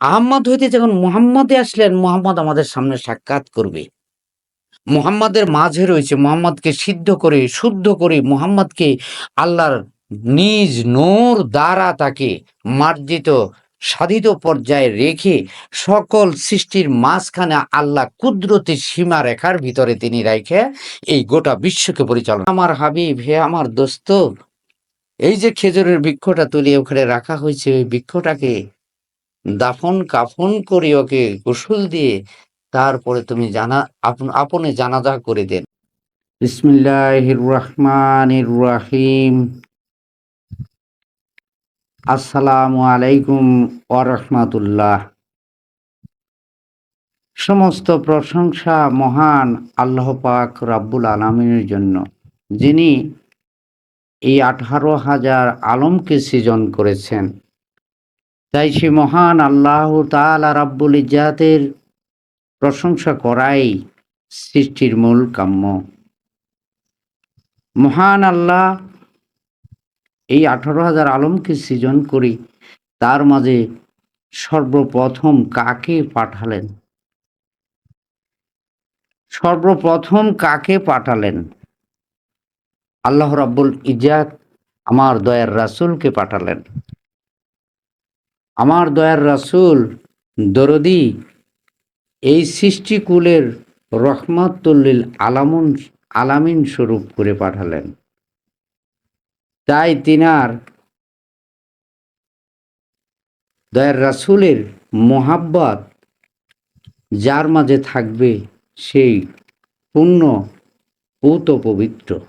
আহম্মদ হইতে যখন মুহাম্মদে আসলেন, মুহাম্মদ আমাদের সামনে সাক্ষাৎ করবে। মুহাম্মাদের মাঝে রয়েছে মুহাম্মদকে সিদ্ধ করে, শুদ্ধ করে, মুহাম্মদকে আল্লাহর নিজ নোর দ্বারা তাকে মার্জিত, সাধিত পর্যায়ে রেখে সকল সৃষ্টির মাঝখানে আল্লাহ কুদরতের সীমা রেখার ভিতরে তিনি রেখে এই গোটা বিশ্বকে পরিচালনা আমার হাবিব, হে আমার দোস্ত, এই যে খেজুরের বৃক্ষটা তুলে ওখানে রাখা হয়েছে, ওই বৃক্ষটাকে দাফন কাফন করে ওকে গোসল দিয়ে তারপরে তুমি জানা, আপন জানাজা করে দেন। বিসমিল্লাহির রহমানির রহিম আসসালামু আলাইকুম সমস্ত প্রশংসা মহান আল্লাহ পাক রাব্বুল আলামিনের জন্য, যিনি এই আঠারো হাজার আলমকে সৃজন করেছেন। তাই সে মহান আল্লাহ তাআলা রাব্বুল ইজ্জাতের প্রশংসা করাই সৃষ্টির মূল কাম্য। মহান আল্লাহ এই আঠারো হাজার আলমকে সৃজন করি তার মাঝে সর্বপ্রথম কাকে পাঠালেন? সর্বপ্রথম কাকে পাঠালেন? আল্লাহ রাব্বুল ইজাত আমার দয়ার রাসূলকে পাঠালেন। আমার দয়ার রাসূল, দরদি, এই সৃষ্টিকুলের রহমাতুল্লিল আলামুন, আলামিন স্বরূপ করে পাঠালেন। তাই তিনার দয়ার রাসূলের মোহাব্বত যার মাঝে থাকবে সেই পূর্ণ, পূত পবিত্র।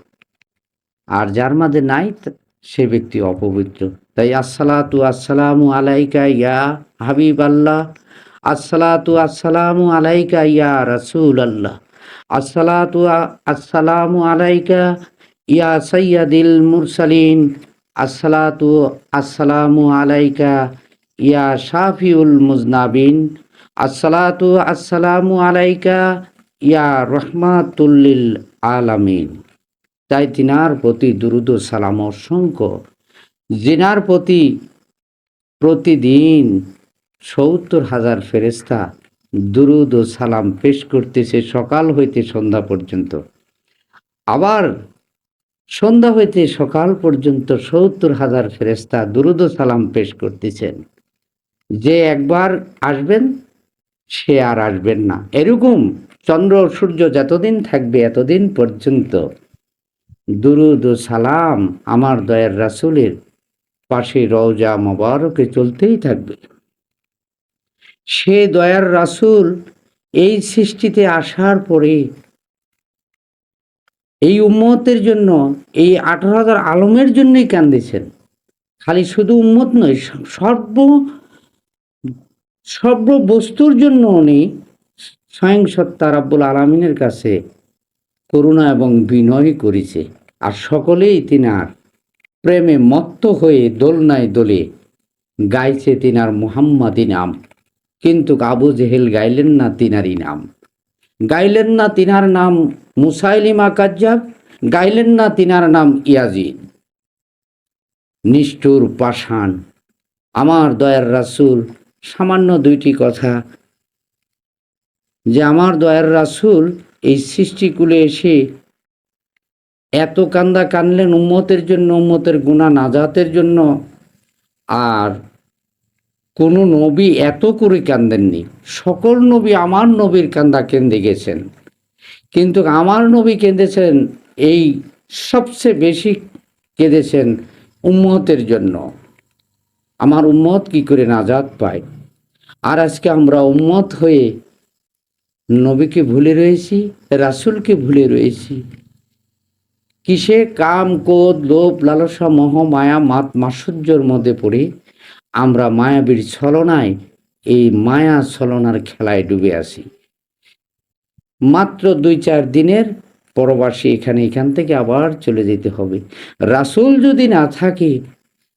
আর যার মাঝে নাই, সে ব্যক্তি অপবিত্র। তাই আসসালাতু আসসালামু আলাইকা ইয়া হাবিব আল্লাহ আসসালাতু আসসালামু আলাইকা ইয়া রাসূল আল্লাহ আসসালাতু আসসালামু আলাইকা ইয়া সৈয়দিল মুরসালিন। আসসালাতু আসসালামু আলাইকা ইয়া শাফিউল মুজনাবিন। আসসালাতু আসসালামু আলাইকা ইয়া রহমাতুল্লিল আলামিন। তাই তিনার প্রতি দুরুদ ও সালাম অসংখ্য। জিনার প্রতি প্রতিদিন সত্তর হাজার ফেরেস্তা দুরুদ ও সালাম পেশ করতেছে, সকাল হইতে সন্ধ্যা পর্যন্ত। আবার সন্ধ্যা হইতে সকাল পর্যন্ত সত্তর হাজার ফেরেস্তা দুরুদ সালাম পেশ করতেছেন। যে একবার আসবেন, সে আর আসবেন না। এরকম চন্দ্র সূর্য যতদিন থাকবে এতদিন পর্যন্ত দুরুদ ও সালাম আমার দয়ার রাসূলের পাশে রওজা মোবারকে চলতেই থাকবে। সে দয়ার রাসূল এই সৃষ্টিতে আসার পরে এই উম্মতের জন্য, এই আঠারো হাজার আলমের জন্যই কান্দিছেন। খালি শুধু উম্মত নয়, সর্ব সর্ব বস্তুর জন্য উনি স্বয়ং সত্তা রাব্বুল আলমিনের কাছে করুণা এবং বিনয় করেছে। আর সকলেই তিনার প্রেমে মত্ত হয়ে দোলনায় দোলে গাইছে তিনার মুহাম্মাদি নাম। কিন্তু আবু জেহেল গাইলেন না তিনারই নাম। গাইলেন না তিনার নাম মুসাইলিমা কাজ্জাব, গাইলেন না তিনার নাম ইয়াজিদ। নিষ্ঠুর পাষাণ, আমার দয়ার রাসূল, সামান্য দুইটি কথা। যে আমার দয়ার রাসূল এই সৃষ্টিকুলে এসে এত কান্দা কানলেন উম্মতের জন্য, উম্মতের গুণা নাজাতের জন্য, আর কোনো নবী এত করে কান্দেননি। সকল নবী আমার নবীর কান্দা কেঁদে গেছেন। কিন্তু আমার নবী কেঁদেছেন, এই সবচেয়ে বেশি কেঁদেছেন উম্মতের জন্য। আমার উম্মত কি করে নাজাত পায়? আর আজকে আমরা উম্মত হয়ে নবীকে ভুলে রয়েছি, রাসূলকে ভুলে রয়েছি কিসে কাম, ক্রোধ, লোভ, লালসা, মোহ, মায়া, মাত মাসুর্যর মধ্যে পড়ে, আমরা মায়াবীর ছলনায় এই মায়া ছলনার খেলায় ডুবে আছি। মাত্র দুই চার দিনের পরবাসী এখানে এখান থেকে আবার চলে যেতে হবে। রাসূল যদি না থাকে,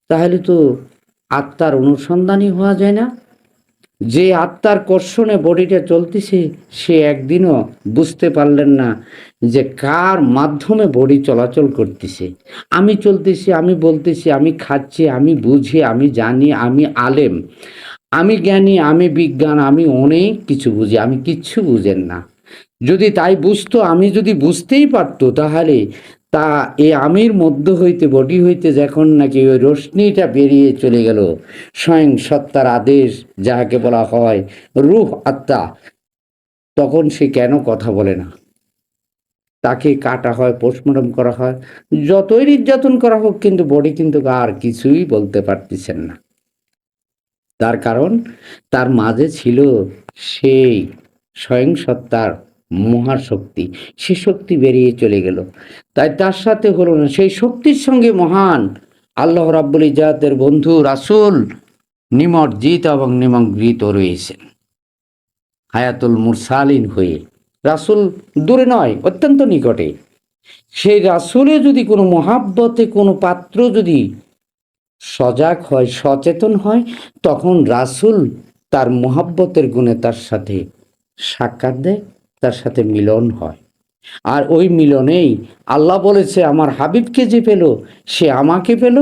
তাহলে তো আত্মার অনুসন্ধানই হওয়া যায় না। যে আত্মার কর্ষণে বডিটা চলতেছে, সে একদিনও বুঝতে পারলেন না যে কার মাধ্যমে বডি চলাচল করতেছে। আমি চলতেছি, আমি বলতেছি, আমি খাচ্ছি, আমি বুঝি, আমি জানি, আমি আলেম। আমি জ্ঞানী, আমি বিজ্ঞান, আমি অনেক কিছু বুঝি, আমি কিচ্ছু বুঝেন না। যদি তাই বুঝতো, আমি যদি বুঝতেই পারতো, তাহলে তা এ আমির মধ্য হইতে বডি হইতে যখন নাকি ওই রশ্মিটা বেরিয়ে চলে গেল, স্বয়ং সত্তার আদেশ যাহাকে বলা হয় রূহ আত্মা, তখন সে কেন কথা বলে না? তাকে কাটা হয়, পোস্টমর্টম করা হয়, যতই নির্যাতন করা হোক, কিন্তু বডি কিন্তু আর কিছুই বলতে পারতেছেন না। তার কারণ তার মাঝে ছিল সেই স্বয়ং সত্তার মহাশক্তি, সে শক্তি বেরিয়ে চলে গেল। তাই তার সাথে হলো না, সেই শক্তির সঙ্গে মহান আল্লাহ রাব্বুল ইজাতের বন্ধু, রাসূল নিমজ্জিত এবং নিমগ্রিত রয়েছেন। হায়াতুল মুরসালিন হয়ে, রাসূল দূরে নয়, অত্যন্ত নিকটে। সেই রাসূলে যদি কোনো মহাব্বতে কোনো পাত্র যদি সজাগ হয়, সচেতন হয়, তখন রাসূল তার মহাব্বতের গুণে তার সাথে সাক্ষাৎ দেয়। তার সাথে মিলন হয়। আর ওই মিলনেই আল্লাহ বলেছে, আমার হাবিবকে যে পেল, সে আমাকে পেল।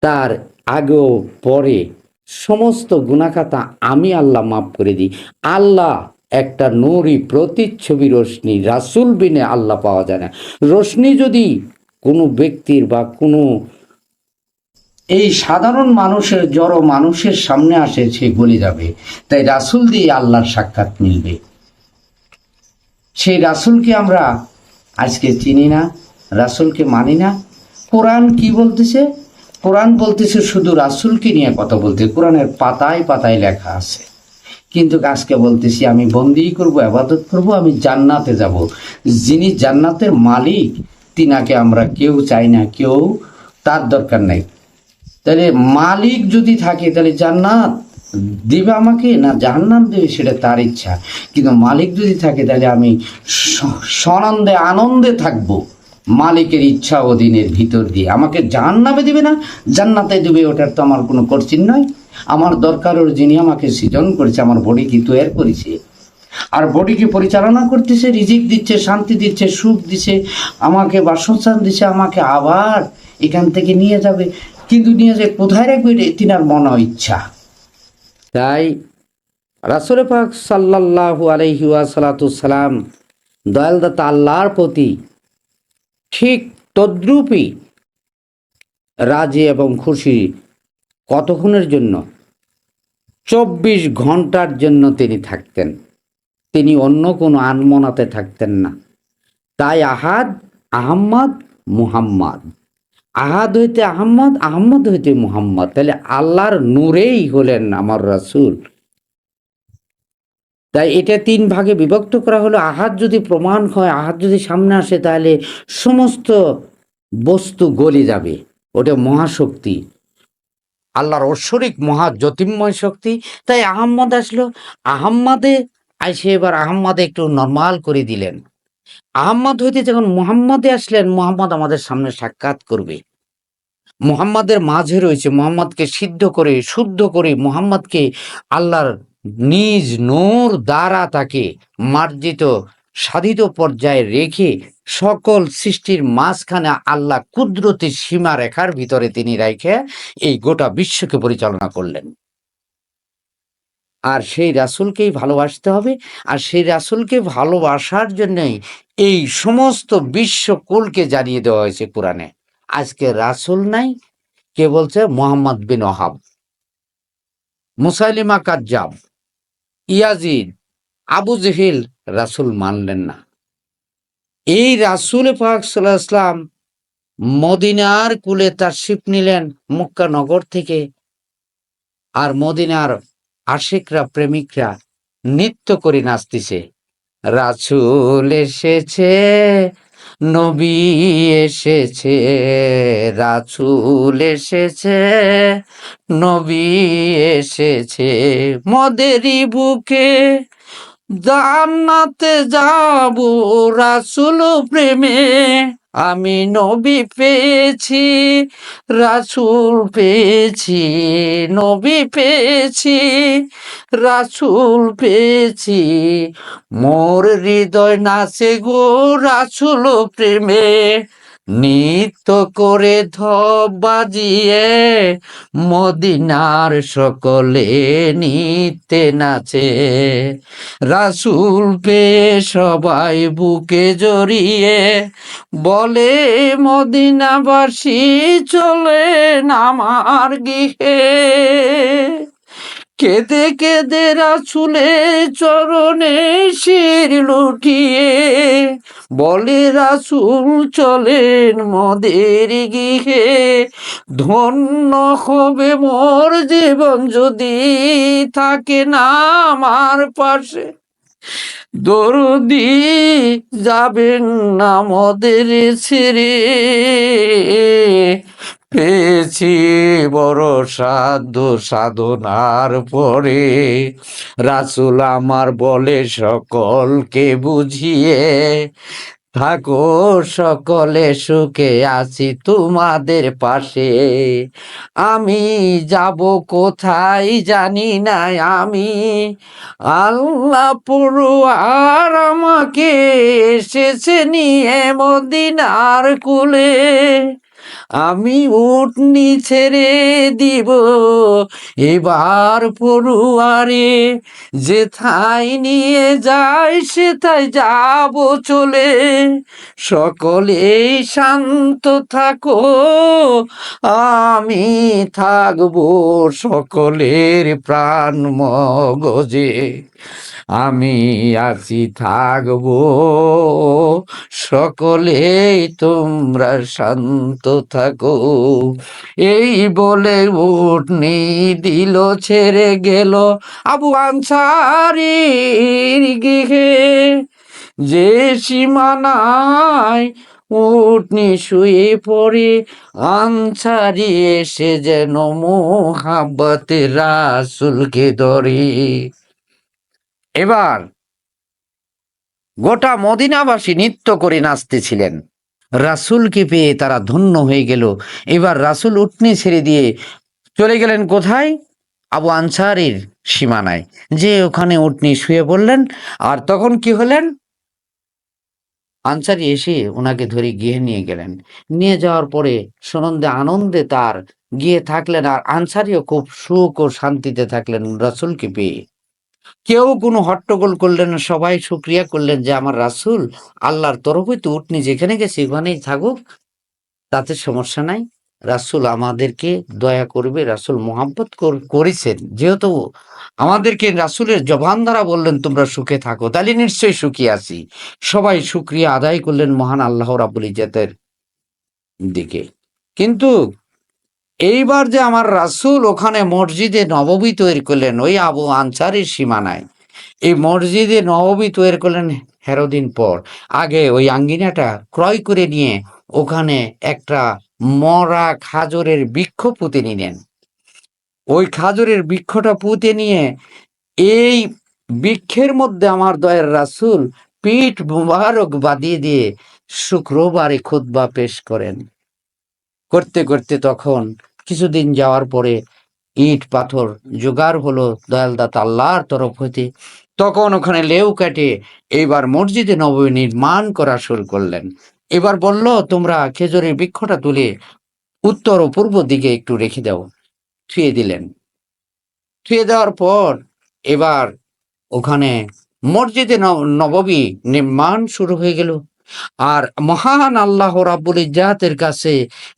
তার আগেও পরে সমস্ত গুণাখাতা আমি আল্লাহ মাফ করে দিই। আল্লাহ একটা নুরি প্রতিচ্ছবি রশ্মি রাসুল বিনে আল্লাহ পাওয়া যায় না। রশ্মি যদি কোনো ব্যক্তির বা কোনো এই সাধারণ মানুষের, জড় মানুষের সামনে আসে, সে গলে যাবে। তাই রাসুল দিয়ে আল্লাহর সাক্ষাৎ মিলবে। সেই রাসুলকে আমরা আজকে চিনি না, রাসুলকে মানি না। কোরআন কি বলতেছে? কোরআন বলতেছে শুধু রাসুলকে নিয়ে কথা বলতে, কোরআনের পাতায় পাতায় লেখা আছে। কিন্তু আজকে বলতেছি, আমি বন্দি করব, আবাদত করব, আমি জান্নাতে যাব। যিনি জান্নাতের মালিক, তিনাকে আমরা কেউ চাই না, কেউ তার দরকার নাই। তাহলে মালিক যদি থাকে, তাহলে জান্নাত দিবে আমাকে না জাহান্নাম দেবে সেটা তার ইচ্ছা। কিন্তু মালিক যদি থাকে, তাহলে আমি সনন্দে আনন্দে থাকব। মালিকের ইচ্ছা অধীনের ভিতর দিয়ে। আমাকে জাহান্নামে দিবে না, জান্নাতে দেবে, ওটার তো আমার কোনো করচিন নয় আমার দরকার ওর যিনি আমাকে সৃজন করেছে, আমার বডিকে তৈরি করেছে। আর বডিকে পরিচালনা করতেছে, রিজিক দিচ্ছে, শান্তি দিচ্ছে, সুখ দিচ্ছে, আমাকে বাসস্থান দিচ্ছে, আমাকে আবার এখান থেকে নিয়ে যাবে। কিন্তু নিয়ে যে কোথায় রাখবে? তিনার মন ইচ্ছা তাই রাসুল পাক আলাইহি ওয়াসালাম দয়ালদাতা আল্লাহর প্রতি ঠিক তদ্রূপই রাজি এবং খুশি কতক্ষণের জন্য? চব্বিশ ঘণ্টার জন্য তিনি থাকতেন। তিনি অন্য কোনো আনমনাতে থাকতেন না। তাই আহাদ আহম্মদ মুহাম্মদ। আহাদ হইতে আহম্মদ আহম্মদ হইতে মুহাম্মদ। তাহলে আল্লাহর নূরেই হলেন আমার রাসূল। তাই এটা তিন ভাগে বিভক্ত করা হলো। আহাত যদি প্রমাণ হয় আহাত যদি সামনে আসে, তাহলে সমস্ত বস্তু গলে যাবে। ওটা মহাশক্তি। আল্লাহর ঐশ্বরিক মহা জ্যোতির্ময় শক্তি। তাই আহম্মদ আসলো। আহম্মদে আইসে এবার আহম্মদে একটু নর্মাল করে দিলেন। আহম্মদ হইতে যখন মুহাম্মদে আসলেন, মুহাম্মদ আমাদের সামনে সাক্ষাৎ করবে। মুহাম্মাদের মাঝে রয়েছে, মুহাম্মদকে সিদ্ধ করে, শুদ্ধ করে, মুহাম্মদকে আল্লাহর নিজ নূর দ্বারা তাকে মার্জিত, সাধিত পর্যায়ে রেখে সকল সৃষ্টির মাঝখানে আল্লাহ কুদরতি সীমা রেখার ভিতরে তিনি রেখে এই গোটা বিশ্বকে পরিচালনা করলেন। আর সেই রাসূলকেই ভালোবাসতে হবে, আর সেই রাসূলকে ভালোবাসার জন্যই এই সমস্ত বিশ্বকুলকে জানিয়ে দেওয়া হয়েছে কোরআনে। আজকে রাসূল নাই, কে বলছে মোহাম্মদ বিন ওহাব মুসাইলিমা কাজ্জাব, ইয়াজিদ, আবু জেহিল রাসূল মানলেন না। এই রাসূল পাক মদিনার কুলে তার শিপ নিলেন মক্কা নগর থেকে। আর মদিনার আশিকরা, প্রেমিকরা নৃত্য করে নাচতেছে। রাসূল এসেছে নবী এসেছে রাসুল এসেছে নবী এসেছে মদেরি বুকে। জান্নাতে যাব রাসুল প্রেমে। আমি নবী পেয়েছি, রাসুল পেয়েছি, নবী পেয়েছি, রাসুল পেয়েছি। মোর হৃদয় নাচে গো রাসুল প্রেমে। নিত্য করে ধপ বাজিয়ে মদিনার সকলে নিতে নাচে। রাসুল পেয়ে সবাই বুকে জড়িয়ে বলে, মদিনাবাসী চলে আমার গৃহে। কেঁদে কেঁদে রাসুলে চরণে শির লুটিয়ে বলে, রাসুল, চলেন মদের গৃহে। ধন্য হবে মোর জীবন যদি থাকে না আমার পাশে। দরদি যাবেন না মদের ছেড়ে। পেয়েছি বড় সাধ্য সাধনার পরে। রাসুল আমার বলে সকলকে বুঝিয়ে থাকো সকলে সুখে আছি তোমাদের পাশে। আমি যাব কোথায় জানি না আমি। আল্লাহ পড়ুয়ার আমাকে এসেছে নিয়ে মদিনার কুলে। আমি উঠনি ছেড়ে দিব এবার পড়ুয়ারে। যেথায় নিয়ে যায় তাই যাব চলে। সকলেই শান্ত থাকো, আমি থাকব সকলের প্রাণ মগজে। আমি আছি, থাকব, সকলেই তোমরা শান্ত থাকো। এই বলে উঠনি দিল, ছেড়ে গেল আবু আনসারির গৃহে। যে সীমানায় উঠনি শুয়ে পড়ে, আনসারি এসে যেন মোহাব্বতে রাসুলকে ধরে। এবার গোটা মদিনাবাসী নৃত্য করে নাচতেছিলেন। রাসুলকে পেয়ে তারা ধন্য হয়ে গেল। এবার রাসুল উটনি ছেড়ে দিয়ে চলে গেলেন কোথায়? আবু আনসারির সীমানায়। যে ওখানে উটনি শুয়ে পড়লেন আর তখন কি হলেন? আনসারি এসে ওনাকে ধরে গিয়ে নিয়ে গেলেন। নিয়ে যাওয়ার পরে সনন্দে আনন্দে তার গিয়ে থাকলেন আর আনসারিও খুব সুখ ও শান্তিতে থাকলেন রাসুলকে পেয়ে। কেউ কোনো হট্টগোল করলেন না, সবাই শুক্রিয়া করলেন যে আমার রাসুল আল্লাহর তরফ হইতে উঠনি যেখানে গেছে, ওখানেই থাকুক, তাতে সমস্যা নাই। রাসুল আমাদেরকে দয়া করবে, রাসুল মোহাম্মত করেছেন। যেহেতু আমাদেরকে রাসুলের জবান দ্বারা বললেন, তোমরা সুখে থাকো, তাহলে নিশ্চয়ই সুখী আছি। সবাই শুক্রিয়া আদায় করলেন মহান আল্লাহ রাবুল ইজাতের দিকে। কিন্তু এইবার যে আমার রাসুল ওখানে মসজিদে নববী তৈরি করলেন, ওই আবু আনসারের সীমানায়। এই মসজিদে নববী তৈরি করলেন হেরোদিন পর। আগে ওই আঙ্গিনাটা ক্রয় করে নিয়ে ওখানে একটা মরা খাজরের বৃক্ষ পুঁতে নিলেন। ওই খাজরের বৃক্ষটা পুঁতে নিয়ে এই বৃক্ষের মধ্যে আমার দয়ের রাসুল পিঠ মুবারক বাঁধিয়ে দিয়ে শুক্রবারে খুতবা পেশ করেন। করতে করতে তখন কিছুদিন যাওয়ার পরে ইট, পাথর জোগাড় হলো দয়ালদাতা আল্লাহর তরফ হইতে। তখন ওখানে লেউ কাটে এইবার মসজিদে নবমী নির্মাণ করা শুরু করলেন। এবার বলল, তোমরা খেজুরের বৃক্ষটা তুলে উত্তর ও পূর্ব দিকে একটু রেখে দাও। থুয়ে দিলেন। থুয়ে দেওয়ার পর এবার ওখানে মসজিদে নববী নির্মাণ শুরু হয়ে গেল। আর মহান আল্লাহ রাব্বুল ইজাতের কাছে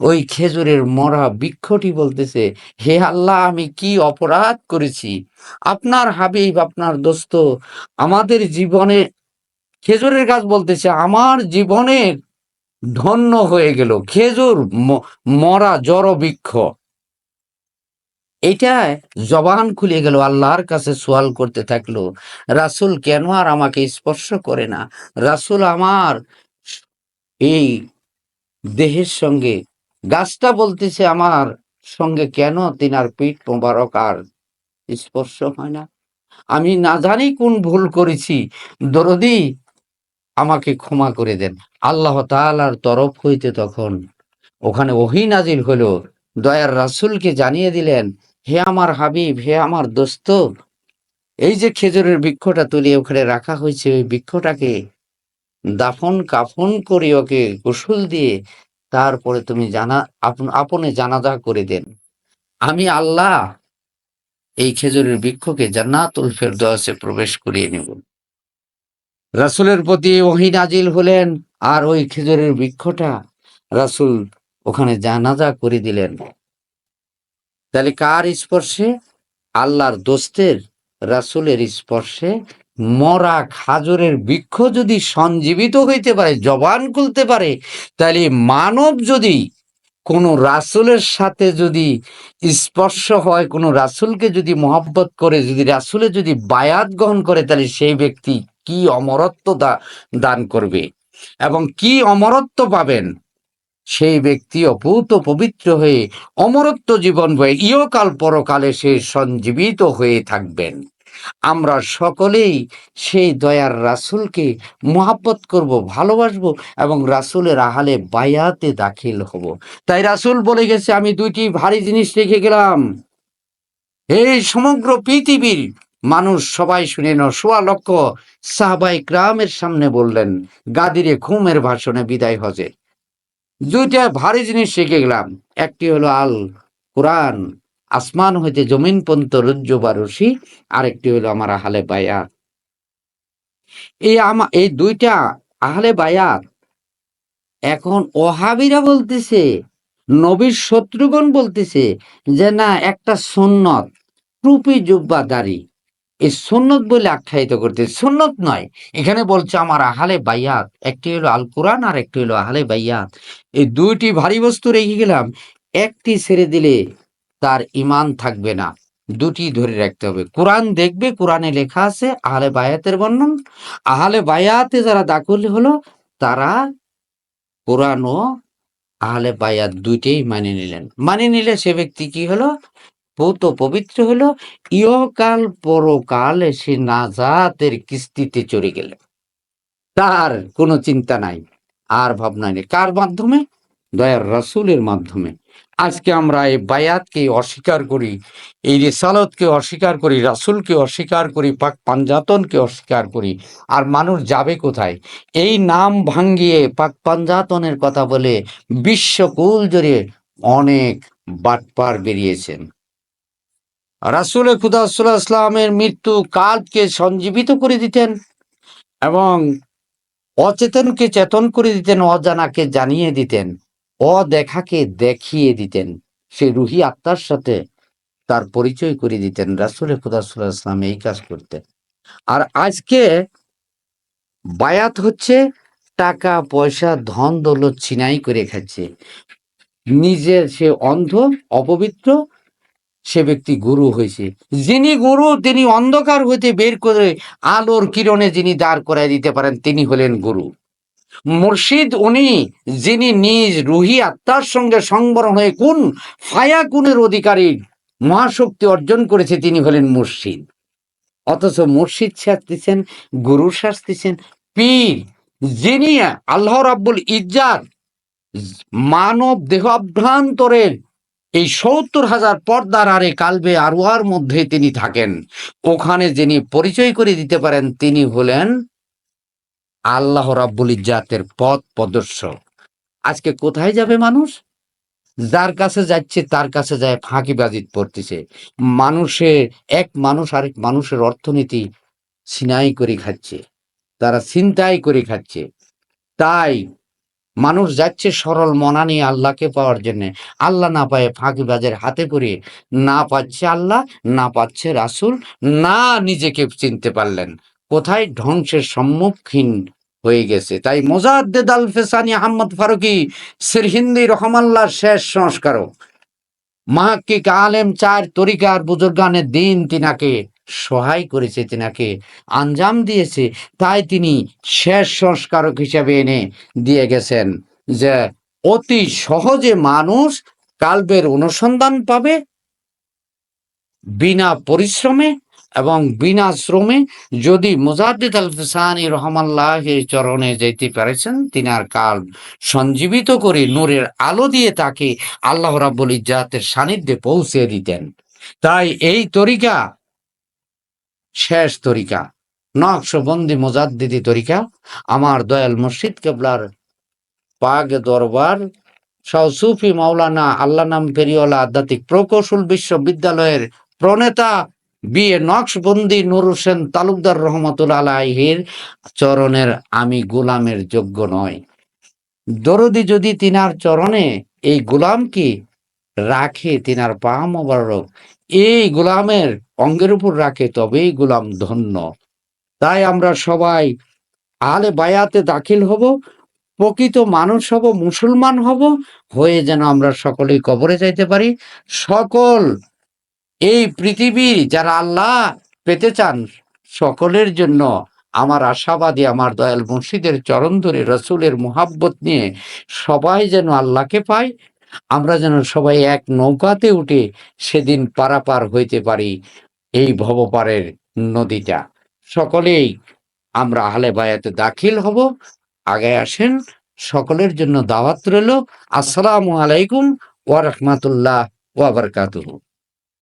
ওই খেজুরের মরা বৃক্ষটি বলতেছে, হে আল্লাহ, আমি কি অপরাধ করেছি? আপনার হাবিব, আপনার দোস্ত, আমাদের জীবনে খেজুরের গাছ বলতেছে, আমার জীবনের ধন্য হয়ে গেল, খেজুর মরা জড় বৃক্ষ। এটা জবান খুলে গেল, আল্লাহর কাছে সোয়াল করতে থাকল, রাসুল কেন আর আমাকে স্পর্শ করে না? রাসুল আমার এই দেহের সঙ্গে, গাছটা বলতেছে আমার সঙ্গে কেন তিনার পিঠ মোবারক আর স্পর্শ হয় না? আমি না জানি কোন ভুল করেছি। দরদি, আমাকে ক্ষমা করে দেন। আল্লাহ তালার তরফ হইতে তখন ওখানে ওহি নাজিল হলো দয়ার রাসুলকে জানিয়ে দিলেন, হে আমার হাবিব, হে আমার দোস্ত, এই যে খেজুরের বৃক্ষটা তুলে ওখানে রাখা হয়েছে, ওই বৃক্ষটাকে দাফন কাফন করে ওকে, গোসল দিয়ে তারপরে তুমি জানা, আপন- জানাজা করে দেন। আমি আল্লাহ এই খেজুরের বৃক্ষকে জান্নাতুল ফেরদৌসে প্রবেশ করিয়ে নেব। রাসূলের প্রতি ওহী নাজিল হলেন আর ওই খেজুরের বৃক্ষটা রাসূল ওখানে জানাজা করে দিলেন। তাহলে কার স্পর্শে? আল্লাহর দোস্তের রাসূলের স্পর্শে মরা খাজুরের বৃক্ষ যদি সঞ্জীবিত হইতে পারে, জবান খুলতে পারে, তাহলে মানব যদি কোনো রাসুলের সাথে যদি স্পর্শ হয়, কোনো রাসুলকে যদি মহব্বত করে, যদি রাসুলে যদি বায়াত গ্রহণ করে, তাহলে সেই ব্যক্তি কি অমরত্ব দান করবে? এবং কি অমরত্ব পাবেন? সেই ব্যক্তি অভূত পবিত্র হয়ে অমরত্ব জীবন বয়ে ইয়কাল পরকালে সে সঞ্জীবিত হয়ে থাকবেন। আমরা সকলেই সেই দয়ার রাসূলকে মহাব্বত করব, ভালোবাসবো এবং রাসূলের আহালে বায়াতে দাখিল হব। তাই রাসূল বলে গেছে, আমি দুইটি ভারী জিনিস রেখে গেলাম। এই সমগ্র পৃথিবীর মানুষ সবাই শুনে ন সোয়া লক্ষ সাহাবাই গ্রামের সামনে বললেন, গাদিরে ঘুমের ভাষণে বিদায় হজে। দুইটা ভারী জিনিস শিখে গেলাম, একটি হলো আল কোরআন আসমান হইতে জমিন পন্ত রুজ্জ বা রশি, আরেকটি হলো আমার আহলে বায়াত। এই আমা, এই দুইটা আহলে বায়াত এখন ওহাবিরা বলতেছে, নবীর শত্রুগণ বলতেছে যে, না, একটা সুন্নত, টুপি জুব্বা দাড়ি এই সুন্নত বলে আখ্যায়িত করতে, সুন্নত নয়, এখানে বলছে আমার আহালে বাইয়াত একটি হলো আল কোরআন আর একটি হলো আহালে বাইয়াত এই দুইটি ভারী বস্তু রেখে গেলাম, একটি ছেড়ে দিলে তার ইমান থাকবে না। দুটি ধরে রাখতে হবে। কোরআন দেখবে, কোরআনে লেখা আছে, আহলে বায়াতের বর্ণন। আহলে বায়াতে যারা দাখল হলো, তারা কোরআন ও আহলে বায়াত দুইটাই মানে নিলেন। মানে নিলে সে ব্যক্তি কি হলো? পৌত পবিত্র হলো। ইহকাল পরকাল সে নাজাতের কিস্তিতে চড়ে গেলেন তার কোনো চিন্তা নাই, আর ভাবনা নেই। কার মাধ্যমে? দয়ার রাসূলের মাধ্যমে। আজকে আমরা এই বায়াতকে অস্বীকার করি, এই রেসালতকে অস্বীকার করি, রাসূলকে অস্বীকার করি, পাক পাঞ্জাতনকে অস্বীকার করি। আর মানুষ যাবে কোথায়? এই নাম ভাঙ্গিয়ে পাক পাঞ্জাতনের কথা বলে বিশ্বকুল জুড়ে অনেক বাটপার বেরিয়েছেন। রাসূল খুদা ইসলামের মৃত্যু কালকে সঞ্জীবিত করে দিতেন এবং অচেতনকে চেতন করে দিতেন, অজানাকে জানিয়ে দিতেন। অদেখাকে দেখিয়ে দিতেন। সে রুহি আত্মার সাথে তার পরিচয় করে দিতেন। রাসূল খুদা সাল্লাল্লাহু এই কাজ করতেন। আর আজকে বায়াত হচ্ছে টাকা, পয়সা, ধন, দৌলত ছিনাই করে খাচ্ছে। নিজের সে অন্ধ, অপবিত্র সে ব্যক্তি গুরু হয়েছে। যিনি গুরু, তিনি অন্ধকার হইতে বের করে আলোর কিরণে যিনি দাঁড় করায় দিতে পারেন, তিনি হলেন গুরু। মুর্শিদ উনি, যিনি নিজ রুহি আত্মার সঙ্গে সংবরণ হয়ে কোন ফায়া গুণের অধিকারী মহাশক্তি অর্জন করেছে, তিনি হলেন মুর্শিদ। অথচ মুর্শিদ শাস্তিছেন, গুরু শাস্তিছেন, পীর, যিনি আল্লাহ রাব্বুল ইজ্জার মানব দেহ অভ্রান্তরের এই সত্তর হাজার পর্দার আরে কালবে আরোয়ার মধ্যে তিনি থাকেন। ওখানে যিনি পরিচয় করে দিতে পারেন, তিনি হলেন আল্লাহ রাব্বুল ইজ্জাতের পথ প্রদর্শক। আজকে কোথায় যাবে মানুষ? যার কাছে যাচ্ছে, তার কাছে যায় ফাঁকিবাজি পড়তেছে। মানুষের, এক মানুষ আরেক মানুষের অর্থনীতি ছিনাই করে খাচ্ছে। তারা চিন্তাই করে খাচ্ছে। তাই মানুষ যাচ্ছে সরল মনা নিয়ে আল্লাহকে পাওয়ার জন্য। আল্লাহ না পায়ে ফাঁকিবাজের হাতে পড়ে না পাচ্ছে আল্লাহ, না পাচ্ছে রাসুল, না নিজেকে চিনতে পারলেন। কোথায় ধ্বংসের সম্মুখীন হয়ে গেছে? তাই মোজাদ্দেদ আল ফেসানি আহমদ ফারুকি সিরহিন্দি রহমাল্লার শেষ সংস্কারক। মাহাক্কিক আলেম চার তরিকার বুজুর্গানের দিন তিনাকে সহায় করেছে, তিনাকে আঞ্জাম দিয়েছে। তাই তিনি শেষ সংস্কারক হিসেবে এনে দিয়ে গেছেন যে, অতি সহজে মানুষ কালবের অনুসন্ধান পাবে, বিনা পরিশ্রমে এবং বিনা শ্রমে যদি মুজাদ্দিদ আল ফিসানি রহমাল্লাহের চরণে যেতে পেরেছেন তিনার কাল সঞ্জীবিত করে নূরের আলো দিয়ে তাকে আল্লাহ রাব্বুল ইজ্জাতের সান্নিধ্যে পৌঁছে দিতেন। তাই এই তরিকা শেষ তরিকা, নকশবন্দি মোজাদ্দিদি তরিকা, আমার দয়াল মুর্শিদ কেবলার পাক দরবার সুফি মাওলানা আল্লাহ নাম পেরিওয়ালা আধ্যাত্মিক প্রকৌশল বিশ্ববিদ্যালয়ের প্রণেতা বিএ নকশবন্দি নুর হোসেন তালুকদার রহমতুল্লাহ আলাহির চরণের আমি গোলামের যোগ্য নয় দরদি যদি তিনার চরণে এই গোলাম কি রাখে, তিনার পা মোবারক, এই গোলামের অঙ্গের উপর রাখে, তবেই গোলাম ধন্য। তাই আমরা সবাই আলে বায়াতে দাখিল হব, প্রকৃত মানুষ হব, মুসলমান হব, হয়ে যেন আমরা সকলেই কবরে যাইতে পারি। সকল এই পৃথিবী যারা আল্লাহ পেতে চান, সকলের জন্য আমার আশাবাদী, আমার দয়াল মুর্শিদের চরণ ধরে, রসুলের মোহাব্বত নিয়ে সবাই যেন আল্লাহকে পায়, আমরা যেন সবাই এক নৌকাতে উঠে সেদিন পারাপার হইতে পারি এই ভবপারের নদীটা। সকলেই আমরা আহলে বায়াতে দাখিল হব। আগে আসেন। সকলের জন্য দাওয়াত রইল। আসসালামু আলাইকুম ওয়া রাহমাতুল্লাহ ওয়া বারাকাতুহু।